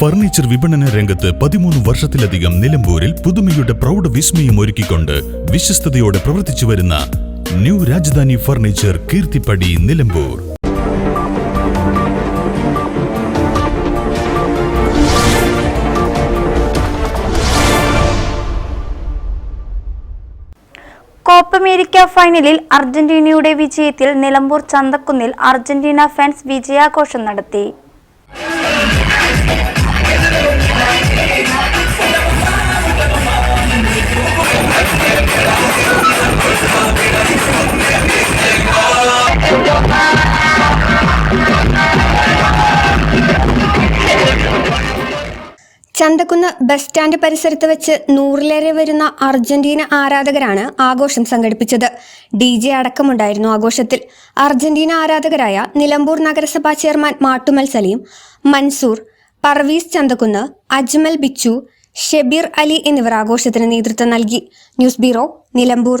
Furniture വിപണന രംഗത്ത് പതിമൂന്ന് വർഷത്തിലധികം നിലമ്പൂരിൽ പുതുമയുടെ പ്രൗഢ വിസ്മയം ഒരുക്കിക്കൊണ്ട് വിശ്വസ്തയോടെ പ്രവർത്തിച്ചു വരുന്ന new Rajdhani furniture Keerthippadi Nilambur. Copa America ഫൈനലിൽ അർജന്റീനയുടെ വിജയത്തിൽ നിലമ്പൂർ ചന്തക്കുന്നിൽ അർജന്റീന ഫാൻസ് വിജയാഘോഷം നടത്തി. ചന്തക്കുന്ന് ബസ് സ്റ്റാൻഡ് പരിസരത്ത് വെച്ച് നൂറിലേറെ വരുന്ന അർജന്റീന ആരാധകരാണ് ആഘോഷം സംഘടിപ്പിച്ചത്. ഡി ജെ അടക്കമുണ്ടായിരുന്നു ആഘോഷത്തിൽ. അർജന്റീന ആരാധകരായ നിലമ്പൂർ നഗരസഭാ ചെയർമാൻ മാട്ടുമൽ സലീം മൻസൂർ പർവീസ് ചന്തക്കുന്ന് അജ്മൽ ബിച്ചു ഷെബീർ അലി എന്നിവർ ആഘോഷത്തിന് നേതൃത്വം നൽകി. News bureau Nilambur.